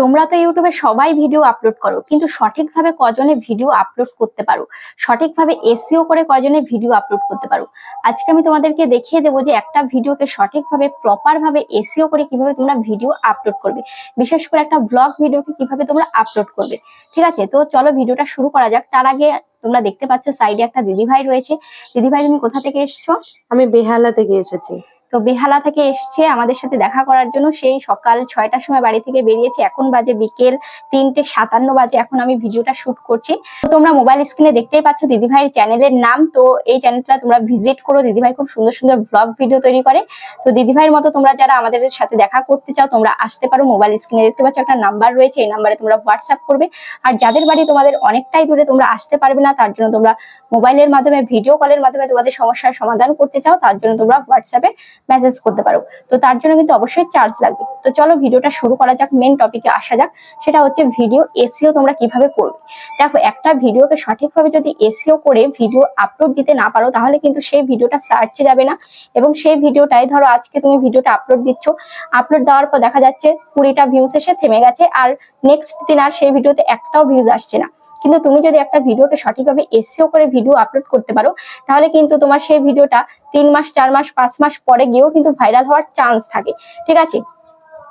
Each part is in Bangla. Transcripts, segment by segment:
তোমরা তো ইউটিউবে সবাই ভিডিও আপলোড করো, কিন্তু সঠিকভাবে কজনে ভিডিও আপলোড করতে পারো? সঠিকভাবে এসিও করে কজনে ভিডিও আপলোড করতে পারো? আজকে আমি তোমাদেরকে দেখিয়ে দেবো যে একটা ভিডিওকে সঠিকভাবে প্রপার ভাবে এসিও করে কীভাবে তোমরা ভিডিও আপলোড করবে। বিশেষ করে একটা ব্লগ ভিডিওকে কীভাবে তোমরা আপলোড করবে। ঠিক আছে? তো চলো ভিডিওটা শুরু করা যাক। তার আগে তোমরা দেখতে পাচ্ছ সাইডে একটা দিদিভাই রয়েছে। দিদিভাই, তুমি কোথা থেকে এসছো? আমি বেহালা থেকে এসেছি। তো বেহালা থেকে এসছে আমাদের সাথে দেখা করার জন্য। সেই সকাল ছয়টার সময় বাড়ি থেকে বেরিয়েছে। এখন বাজে বিকেল তিনটে সাতান্ন বাজে। এখন আমি ভিডিওটা শুট করছি। তো তোমরা মোবাইল স্ক্রিনে দেখতেই পাচ্ছ দিদিভাইয়ের চ্যানেলের নাম। তো এই চ্যানেলটা তোমরা ভিজিট করো। দিদিভাই খুব সুন্দর সুন্দর ব্লগ ভিডিও তৈরি করে। তো দিদিভাইয়ের মতো তোমরা যারা আমাদের সাথে দেখা করতে চাও, তোমরা আসতে পারো। মোবাইল স্ক্রিনে দেখতে পাচ্ছ একটা নাম্বার রয়েছে। এই নাম্বারে তোমরা হোয়াটসঅ্যাপ করবে। আর যাদের বাড়ি তোমাদের অনেকটাই দূরে তোমরা আসতে পারবে না, তার জন্য তোমরা মোবাইলের মাধ্যমে ভিডিও কলের মাধ্যমে তোমাদের সমস্যার সমাধান করতে চাও, তার জন্য তোমরা হোয়াটসঅ্যাপে মেসেজ করতে পারো। তো তার জন্য কিন্তু অবশ্যই চার্জ লাগবে। তো চলো ভিডিওটা শুরু করা যাক মেন টপিকে আসা যাক। সেটা হচ্ছে ভিডিও এসিও তোমরা কীভাবে করবে। দেখো, একটা ভিডিওকে সঠিকভাবে যদি এসিও করে ভিডিও আপলোড দিতে না পারো, তাহলে কিন্তু সেই ভিডিওটা সার্চে যাবে না। এবং সেই ভিডিওটাই ধরো আজকে তুমি ভিডিওটা আপলোড দিচ্ছ। আপলোড দেওয়ার পর দেখা যাচ্ছে কুড়িটা ভিউজ এসে থেমে গেছে, আর নেক্সট দিন আর সেই ভিডিওতে একটাও ভিউজ আসছে না। কিন্তু তুমি যদি একটা ভিডিওকে সঠিকভাবে এসিও করে ভিডিও আপলোড করতে পারো, তাহলে কিন্তু তোমার সেই ভিডিওটা তিন মাস, চার মাস, পাঁচ মাস পরে গিয়েও কিন্তু ভাইরাল হওয়ার চান্স থাকে, ঠিক আছে?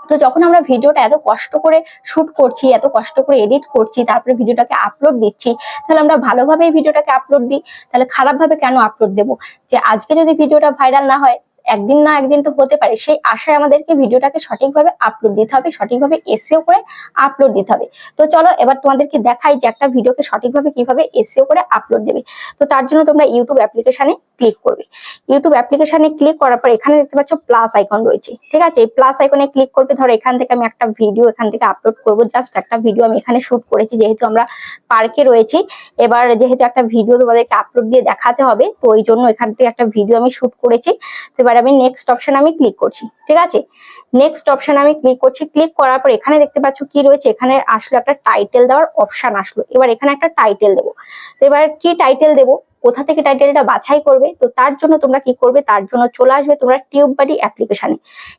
তো যখন আমরা ভিডিওটা এত কষ্ট করে শুট করছি, এত কষ্ট করে এডিট করছি, তারপরে ভিডিওটাকে আপলোড দিচ্ছি, তাহলে আমরা ভালোভাবে ভিডিওটাকে আপলোড দিই, তাহলে খারাপভাবে কেন আপলোড দেবো? যে আজকে যদি ভিডিওটা ভাইরাল না হয় একদিন না একদিন তো হতে পারে। সেই আশায় আমাদেরকে ভিডিওটাকে সঠিকভাবে আপলোড দিতে হবে, সঠিকভাবে এসিও করে আপলোড দিতে হবে। তো চলো এবার তোমাদেরকে দেখাই যে একটা ভিডিওকে সঠিকভাবে কীভাবে এসিও করে আপলোড দেবে। তো তার জন্য তোমরা ইউটিউব অ্যাপ্লিকেশনে ক্লিক করবে। ইউটিউব অ্যাপ্লিকেশনে ক্লিক করার পর এখানে দেখতে পাচ্ছ প্লাস আইকন রয়েছে। ঠিক আছে? এই প্লাস আইকনে ক্লিক করবে, ধরো এখান থেকে আমি একটা ভিডিও এখান থেকে আপলোড করব। জাস্ট একটা ভিডিও আমি এখানে শুট করেছি, যেহেতু আমরা পার্কে রয়েছি। এবার যেহেতু একটা ভিডিও তোমাদেরকে আপলোড দিয়ে দেখাতে হবে, তো ওই জন্য এখান থেকে একটা ভিডিও আমি শুট করেছি। তো এবার আমি নেক্সট অপশন আমি ক্লিক করছি, ঠিক আছে? নেক্সট অপশন আমি ক্লিক করছি ক্লিক করার পর এখানে দেখতে পাচ্ছ কি রয়েছে? এখানে আসলো একটা টাইটেল দেওয়ার অপশন আসলো। এবার এখানে একটা টাইটেল দেবো। তো এবার কি টাইটেল দেবো? কোথা থেকে টাইটেলটা বাছাই করবে? তো তার জন্য তোমরা কি করবে? তার জন্য চলে আসবে তোমরা টিউব বাডি অ্যাপ্লিকেশনে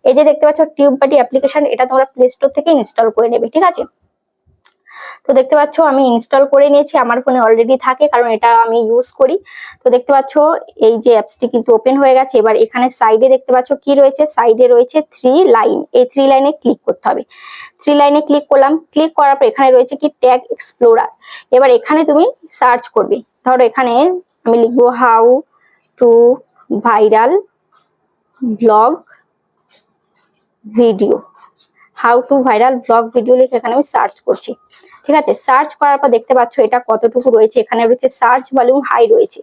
এই যে দেখতে পাচ্ছ টিউব বাডি অ্যাপ্লিকেশন এটা তোমরা প্লে স্টোর থেকে ইনস্টল করে নেবে, ঠিক আছে? তো দেখতে পাচ্ছ, আমি ইনস্টল করে নিয়েছি, আমার ফোনে অলরেডি থাকে, কারণ এটা আমি ইউজ করি। তো দেখতে পাচ্ছ, এই যে অ্যাপসটি কিন্তু ওপেন হয়ে গেছে। এবার এখানে সাইডে দেখতে পাচ্ছ কি রয়েছে? সাইডে রয়েছে থ্রি লাইন এই থ্রি লাইনে ক্লিক করতে হবে। থ্রি লাইনে ক্লিক করলাম। ক্লিক করার পর এখানে রয়েছে কি ট্যাগ এক্সপ্লোরার এবার এখানে তুমি সার্চ করবে। ধরো এখানে আমি লিখব how to viral vlog video how to viral vlog video লিখে এখানে আমি সার্চ করছি। ঠিক আছে? সার্চ করার পর দেখতে পাচ্ছ এটা কতটুকু রয়েছে? এখানে রয়েছে সার্চ ভলিউম হাই রয়েছে।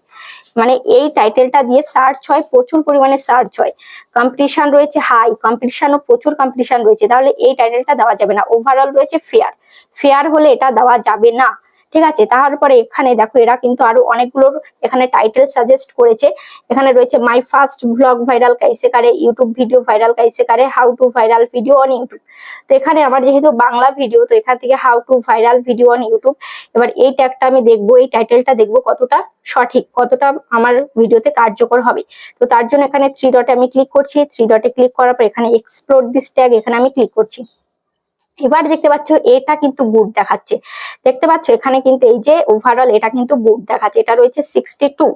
মানে এই টাইটেলটা দিয়ে সার্চ হয়, প্রচুর পরিমাণে সার্চ হয়। কম্পিটিশন রয়েছে হাই কম্পিটিশনও প্রচুর কম্পিটিশন রয়েছে। তাহলে এই টাইটেলটা দেওয়া যাবে না। ওভারঅল রয়েছে ফেয়ার ফেয়ার হলে এটা দেওয়া যাবে না। ঠিক আছে? তারপরে এখানে দেখো এরা কিন্তু আরও অনেকগুলো এখানে টাইটেল সাজেস্ট করেছে। এখানে রয়েছে মাই ফার্স্ট ব্লগ ভাইরাল কাইসে কারে ইউটিউব ভিডিও ভাইরাল কাইসে কারে how to viral video on YouTube তো এখানে আমার যেহেতু বাংলা ভিডিও তো এখান থেকে how to viral video on YouTube এবার এই ট্যাগটা আমি দেখব, এই টাইটেলটা দেখব কতটা সঠিক, কতটা আমার ভিডিওতে কার্যকর হবে। তো তার জন্য এখানে থ্রি ডটে আমি ক্লিক করছি। থ্রি ডটে ক্লিক করার পর এখানে এক্সপ্লোর দিস ট্যাগ এখানে আমি ক্লিক করছি। এবার দেখতে পাচ্ছ এটা কিন্তু গুড দেখাচ্ছে। দেখতে পাচ্ছ এখানে কিন্তু এই যে ওভারঅল এটা কিন্তু গুড দেখাচ্ছে। এটা রয়েছে সিক্সটি টু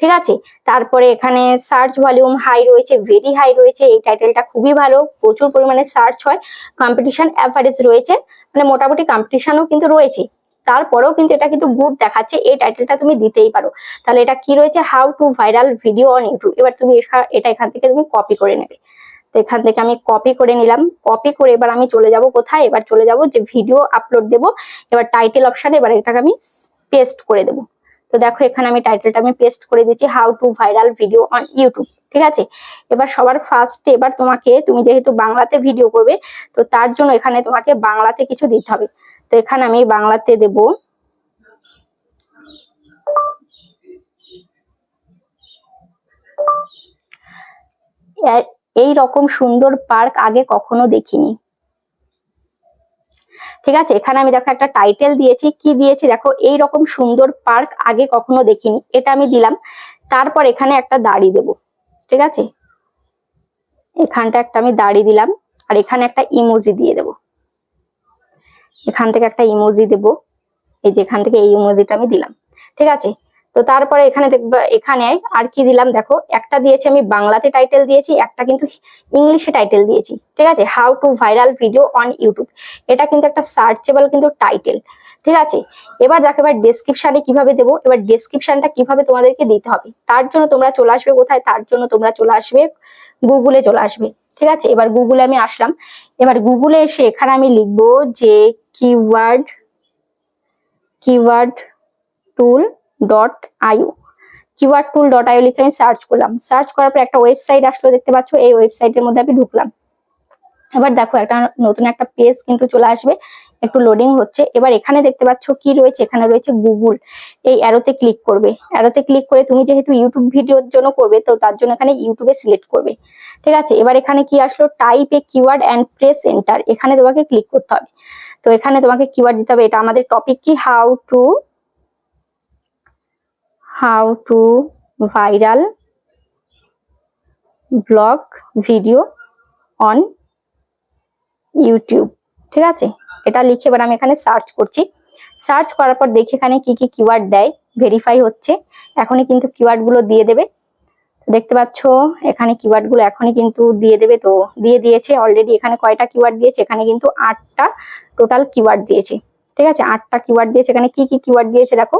ঠিক আছে? তারপরে এখানে সার্চ ভলিউম হাই রয়েছে ভেরি হাই রয়েছে। এই টাইটেলটা খুবই ভালো, প্রচুর পরিমাণে সার্চ হয়। কম্পিটিশন অ্যাভারেজ রয়েছে মানে মোটামুটি কম্পিটিশনও কিন্তু রয়েছে। তারপরেও কিন্তু এটা কিন্তু গুড দেখাচ্ছে, এই টাইটেলটা তুমি দিতেই পারো। তাহলে এটা কি রয়েছে? How to viral video on YouTube এবার তুমি এটা এখান থেকে তুমি কপি করে নেবে। তো এখান থেকে আমি কপি করে নিলাম। কপি করে এবার আমি চলে যাব কোথায়? এবার চলে যাব যে ভিডিও আপলোড দেব। এবার টাইটেল অপশানে এবার এটাকে আমি পেস্ট করে দেব। তো দেখো এখানে আমি টাইটেলটা আমি পেস্ট করে দিচ্ছি how to viral video on YouTube ঠিক আছে? এবার সবার ফার্স্টে এবার তোমাকে, তুমি যেহেতু বাংলাতে ভিডিও করবে, তো তার জন্য এখানে তোমাকে বাংলাতে কিছু দিতে হবে। তো এখানে আমি বাংলাতে দেব এই রকম সুন্দর পার্ক আগে কখনো দেখিনি। ঠিক আছে, এখানে আমি দেখো একটা টাইটেল দিয়েছি। কি দিয়েছি দেখো? এই রকম সুন্দর পার্ক আগে কখনো দেখিনি। এটা আমি দিলাম। তারপর এখানে একটা দাড়ি দেব। ঠিক আছে? এখানটা একটা আমি দাড়ি দিলাম। আর এখানে একটা ইমোজি দিয়ে দেব। এখান থেকে একটা ইমোজি দেব। এই যে এখান থেকে এই ইমোজিটা আমি দিলাম। ঠিক আছে? তো তারপরে এখানে দেখবে, এখানে আর কি দিলাম দেখো, একটা দিয়েছি আমি বাংলাতে টাইটেল দিয়েছি, একটা কিন্তু ইংলিশে টাইটেল দিয়েছি, ঠিক আছে? How to viral video on YouTube এটা কিন্তু একটা সার্চেবল কিন্তু টাইটেল ঠিক আছে? এবার দেখো, এবার ডেসক্রিপশনে কীভাবে দেবো, এবার ডেসক্রিপশনটা কীভাবে তোমাদেরকে দিতে হবে, তার জন্য তোমরা চলে আসবে কোথায়? তার জন্য তোমরা চলে আসবে গুগলে চলে আসবে, ঠিক আছে? এবার গুগলে আমি আসলাম, এবার গুগলে এসে এখানে আমি লিখব যে keyword keyword tool dot IO keyword tool dot IO লিখে আমি সার্চ করলাম। সার্চ করার পর একটা ওয়েবসাইট আসলো, দেখতে পাচ্ছ? এই ওয়েবসাইটের মধ্যে আমি ঢুকলাম। এবার দেখো, একটা নতুন একটা পেজ কিন্তু চলে আসবে। একটু লোডিং হচ্ছে। এবার এখানে দেখতে পাচ্ছ কি রয়েছে? এখানে রয়েছে গুগল এই অ্যারোতে ক্লিক করবে। অ্যারোতে ক্লিক করে তুমি যেহেতু ইউটিউব ভিডিওর জন্য করবে, তো তার জন্য এখানে ইউটিউবে সিলেক্ট করবে। ঠিক আছে? এবার এখানে কি আসলো? Type a keyword and press enter এখানে তোমাকে ক্লিক করতে হবে। তো এখানে তোমাকে কিওয়ার্ড দিতে হবে। এটা আমাদের টপিক কি? How to how to viral vlog video on YouTube, ঠিক আছে? এটা লিখে এবার আমি এখানে সার্চ করছি। সার্চ করার পর দেখি এখানে কি কি কিওয়ার্ড দেয় ভেরিফাই হচ্ছে। এখনই কিন্তু কিওয়ার্ডগুলো দিয়ে দেবে। দেখতে পাচ্ছ, এখানে কিওয়ার্ডগুলো এখনই কিন্তু দিয়ে দেবে। তো দিয়ে দিয়েছে অলরেডি এখানে কয়টা কিওয়ার্ড দিয়েছে? এখানে কিন্তু আটটা টোটাল কিওয়ার্ড দিয়েছে। ঠিক আছে? আটটা কিওয়ার্ড দিয়েছে। এখানে কি কি কিওয়ার্ড দিয়েছে দেখো।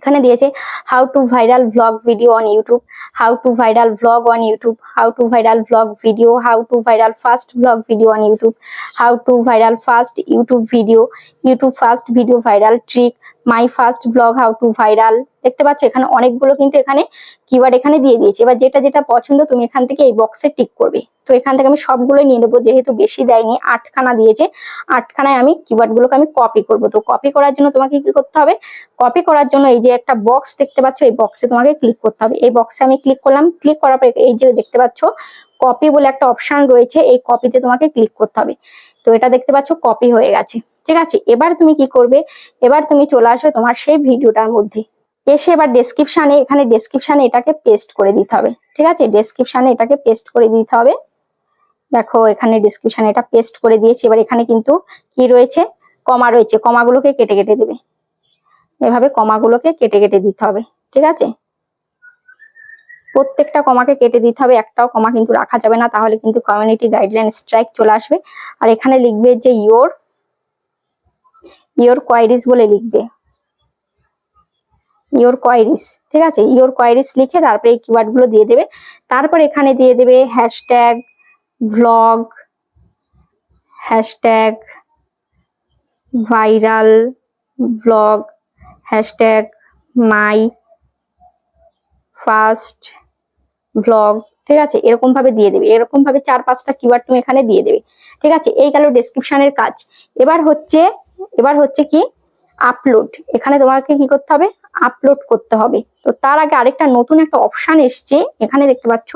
এখানে দিয়েছে how to viral vlog video on YouTube how to viral vlog on YouTube how to viral vlog video how to viral first vlog video on YouTube how to viral first YouTube video YouTube first video viral trick my first vlog how to viral. দেখতে পাচ্ছ, এখানে অনেকগুলো কিন্তু এখানে কিওয়ার্ড এখানে দিয়ে দিয়েছে। এবার যেটা যেটা পছন্দ, তুমি এখান থেকে এই বক্সে টিক করবে। তো এখান থেকে আমি সবগুলো নিয়ে নেব, যেহেতু বেশি দেয়নি, আটখানা দিয়েছে। আটখানায় আমি কিওয়ার্ড গুলোকে আমি কপি করব। তো কপি করার জন্য তোমাকে কি করতে হবে? কপি করার জন্য এই যে একটা বক্স দেখতে পাচ্ছ, এই বক্সে তোমাকে ক্লিক করতে হবে। এই বক্সে আমি ক্লিক করলাম ক্লিক করার পর এই যে দেখতে পাচ্ছ কপি বলে একটা অপশন রয়েছে, এই কপিতে তোমাকে ক্লিক করতে হবে। তো এটা দেখতে পাচ্ছ কপি হয়ে গেছে। ঠিক আছে? এবার তুমি কি করবে? এবার তুমি চলে আসবে তোমার সেই ভিডিওটার মধ্যে। এসে এবার ডেসক্রিপশানে এখানে ডেসক্রিপশনে এটাকে পেস্ট করে দিতে হবে। ঠিক আছে? ডেসক্রিপশানে এটাকে পেস্ট করে দিতে হবে। দেখো, এখানে ডেসক্রিপশনে এটা পেস্ট করে দিয়েছি। এবার এখানে কিন্তু কি রয়েছে? কমা রয়েছে। কমাগুলোকে কেটে কেটে দেবে। এভাবে কমাগুলোকে কেটে কেটে দিতে হবে। ঠিক আছে? প্রত্যেকটা কমাকে কেটে দিতে হবে, একটাও কমা কিন্তু রাখা যাবে না, তাহলে কিন্তু কমিউনিটি গাইডলাইন স্ট্রাইক চলে আসবে। আর এখানে লিখবে যে ইয়োর ইয়োর কোয়ারিজ বলে লিখবে। ইয়োর কোয়ারিজ ঠিক আছে? ইয়োর কোয়ারিজ লিখে তারপরে এই কিওয়ার্ডগুলো দিয়ে দেবে। তারপর এখানে দিয়ে দেবে hashtag vlog hashtag viral vlog hashtag my first vlog ঠিক আছে? এরকম ভাবে দিয়ে দেবে। এরকম ভাবে চার পাঁচটা কিওয়ার্ড তুমি এখানে দিয়ে দেবে। ঠিক আছে? এই গেল ডেসক্রিপশনের কাজ। এবার হচ্ছে এবার হচ্ছে কি? আপলোড এখানে তোমাকে কি করতে হবে? আপলোড করতে হবে। তো তার আগে আরেকটা নতুন একটা অপশন এসছে। এখানে দেখতে পাচ্ছ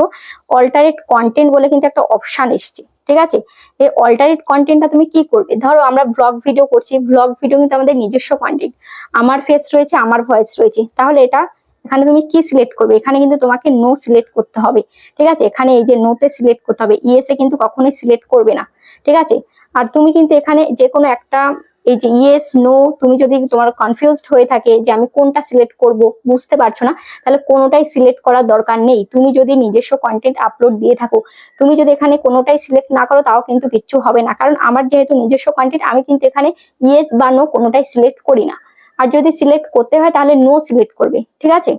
অল্টারেট কন্টেন্ট বলে কিন্তু একটা অপশন এসছে। ঠিক আছে? এই অল্টারেট কন্টেন্টটা তুমি কি করবে? ধরো, আমরা ব্লগ ভিডিও করছি। ব্লগ ভিডিও কিন্তু আমাদের নিজস্ব কন্টেন্ট আমার ফেস রয়েছে, আমার ভয়েস রয়েছে। তাহলে এটা এখানে তুমি কি সিলেক্ট করবে? এখানে কিন্তু তোমাকে নো সিলেক্ট করতে হবে। ঠিক আছে? এখানে এই যে নোতে সিলেক্ট করতে হবে। ইএসএ কিন্তু কখনোই সিলেক্ট করবে না। ঠিক আছে? আর তুমি কিন্তু এখানে যে কোনো একটা এই যে ইয়েস নো তুমি যদি তোমার কনফিউজড হয়ে থাকে যে আমি কোনটা সিলেক্ট করব, বুঝতে পারছ না? তাহলে কোনোটাই সিলেক্ট করার দরকার নেই। তুমি যদি নিজস্ব কন্টেন্ট আপলোড দিয়ে থাকো, তুমি যদি এখানে কোনোটাই সিলেক্ট না করো, তাও কিন্তু কিচ্ছু হবে না। কারণ আমার যেহেতু নিজস্ব কন্টেন্ট আমি কিন্তু এখানে ইয়েস বা নো কোনোটাই সিলেক্ট করি না। আর যদি সিলেক্ট করতে হয় তাহলে নো সিলেক্ট করবে, ঠিক আছে?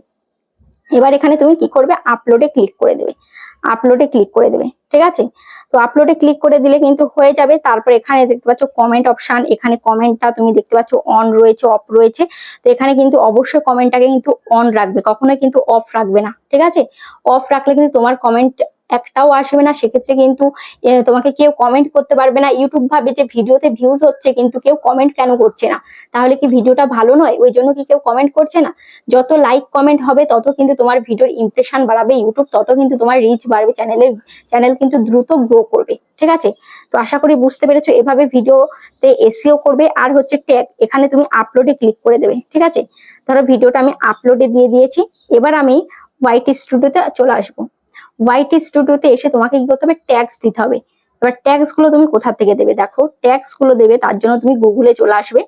এবার এখানে তুমি কি করবে? আপলোডে ক্লিক করে দেবে। আপলোডে ক্লিক করে দেবে, ঠিক আছে? তো আপলোডে ক্লিক করে দিলে কিন্তু হয়ে যাবে। তারপর এখানে দেখতে পাচ্ছ কমেন্ট অপশান এখানে কমেন্টটা তুমি দেখতে পাচ্ছ অন রয়েছে অফ রয়েছে। তো এখানে কিন্তু অবশ্যই কমেন্টটাকে কিন্তু অন রাখবে, কখনোই কিন্তু অফ রাখবে না, ঠিক আছে? অফ রাখলে কিন্তু তোমার কমেন্ট একটাও আসবে না। সেক্ষেত্রে কিন্তু তোমাকে কেউ কমেন্ট করতে পারবে না। ইউটিউব ভাবে যে ভিডিওতে ভিউজ হচ্ছে, কিন্তু কেউ কমেন্ট কেন করছে না? তাহলে কি ভিডিওটা ভালো নয়? ওই জন্য কি কেউ কমেন্ট করছে না? যত লাইক কমেন্ট হবে, তত কিন্তু তোমার ভিডিওর ইমপ্রেশন বাড়াবে। ইউটিউব তত কিন্তু তোমার রিচ বাড়বে। চ্যানেলের চ্যানেল কিন্তু দ্রুত গ্রো করবে। ঠিক আছে? তো আশা করি বুঝতে পেরেছ, এভাবে ভিডিওতে এসিও করবে। আর হচ্ছে ট্যাগ এখানে তুমি আপলোডে ক্লিক করে দেবে। ঠিক আছে? ধরো ভিডিওটা আমি আপলোডে দিয়ে দিয়েছি। এবার আমি হোয়াইট স্টুডিওতে চলে আসব। হোয়াইট স্টুডিওতে এসে তোমাকে কি করতে হবে? ট্যাক্স দিতে হবে। এবার ট্যাক্সগুলো তুমি কোথা থেকে দেবে? দেখো ট্যাক্সগুলো দেবে, তার জন্য তুমি গুগলে চলে আসবে।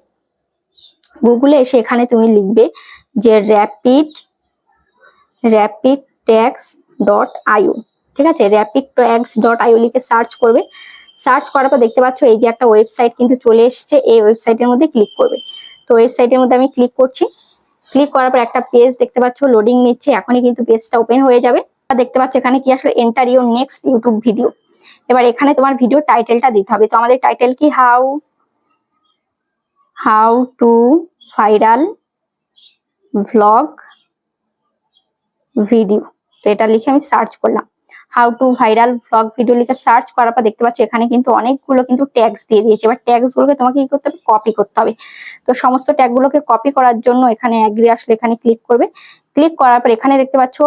গুগলে এসে এখানে তুমি লিখবে যে rapid rapid tags dot IO ঠিক আছে? র্যাপিড ট্যাক্স ডট আইও লিখে সার্চ করবে। সার্চ করার পর দেখতে পাচ্ছ, এই যে একটা ওয়েবসাইট কিন্তু চলে এসেছে, এই ওয়েবসাইটের মধ্যে ক্লিক করবে। তো ওয়েবসাইটের মধ্যে আমি ক্লিক করছি। ক্লিক করার পর একটা পেজ দেখতে পাচ্ছ লোডিং নিচ্ছে, এখনই কিন্তু পেজটা ওপেন হয়ে যাবে। দেখতে পাচ্ছ এখানে কি আসলে enter your next YouTube video এবার এখানে তোমার ভিডিও টাইটেলটা দিতে হবে। তো আমাদের টাইটেল কি? How how to viral vlog video তো এটা লিখে আমি সার্চ করলাম। How to viral vlog video লিখে সার্চ করার পর দেখতে পাচ্ছ এখানে কিন্তু অনেকগুলো কিন্তু ট্যাগস দিয়ে দিয়েছে। এবার ট্যাগস গুলোকে তোমাকে কি করতে হবে? কপি করতে হবে। তো সমস্ত ট্যাগ গুলোকে কপি করার জন্য এখানে অ্যাগ্রি আসলে। এখানে ক্লিক করবে। ক্লিক করার পর এখানে দেখতে পাচ্ছ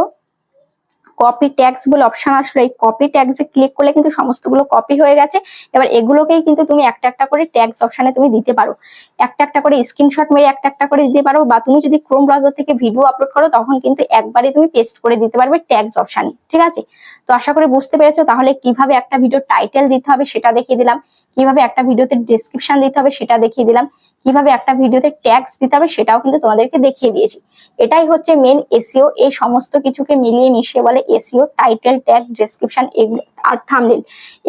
কপি ট্যাক্স বলে অপশন আসলো। এই কপি ট্যাক্সে ক্লিক করলে কিন্তু সমস্তগুলো কপি হয়ে গেছে। এবার এগুলোকেই কিন্তু তুমি একটা একটা করে ট্যাক্স অপশানে তুমি দিতে পারো। একটা একটা করে স্ক্রিনশট মেরে একটা একটা করে দিতে পারো বা তুমি যদি ক্রোম ব্রাউজার থেকে ভিডিও আপলোড করো, তখন কিন্তু একবারে তুমি পেস্ট করে দিতে পারবে ট্যাক্স অপশনে ঠিক আছে? তো আশা করে বুঝতে পেরেছ। তাহলে কীভাবে একটা ভিডিও টাইটেল দিতে হবে সেটা দেখিয়ে দিলাম। কীভাবে একটা ভিডিওতে ডেসক্রিপশন দিতে হবে সেটা দেখিয়ে দিলাম। কীভাবে একটা ভিডিওতে ট্যাক্স দিতে হবে সেটাও কিন্তু তোমাদেরকে দেখিয়ে দিয়েছি। এটাই হচ্ছে মেন এসিও এই সমস্ত কিছুকে মিলিয়ে মিশিয়ে বলে এসিও টাইটেল ট্যাগ ডেসক্রিপশন এগুলো আর থামনেল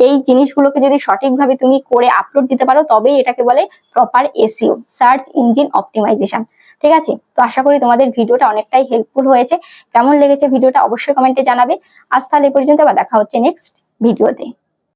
এই জিনিসগুলোকে যদি সঠিকভাবে তুমি করে আপলোড দিতে পারো, তবেই এটাকে বলে proper SEO search engine optimization ঠিক আছে? তো আশা করি তোমাদের ভিডিওটা অনেকটাই হেল্পফুল হয়েছে। কেমন লেগেছে ভিডিওটা অবশ্যই কমেন্টে জানাবে। আজ তাহলে পর্যন্ত আবার দেখা হচ্ছে নেক্সট ভিডিওতে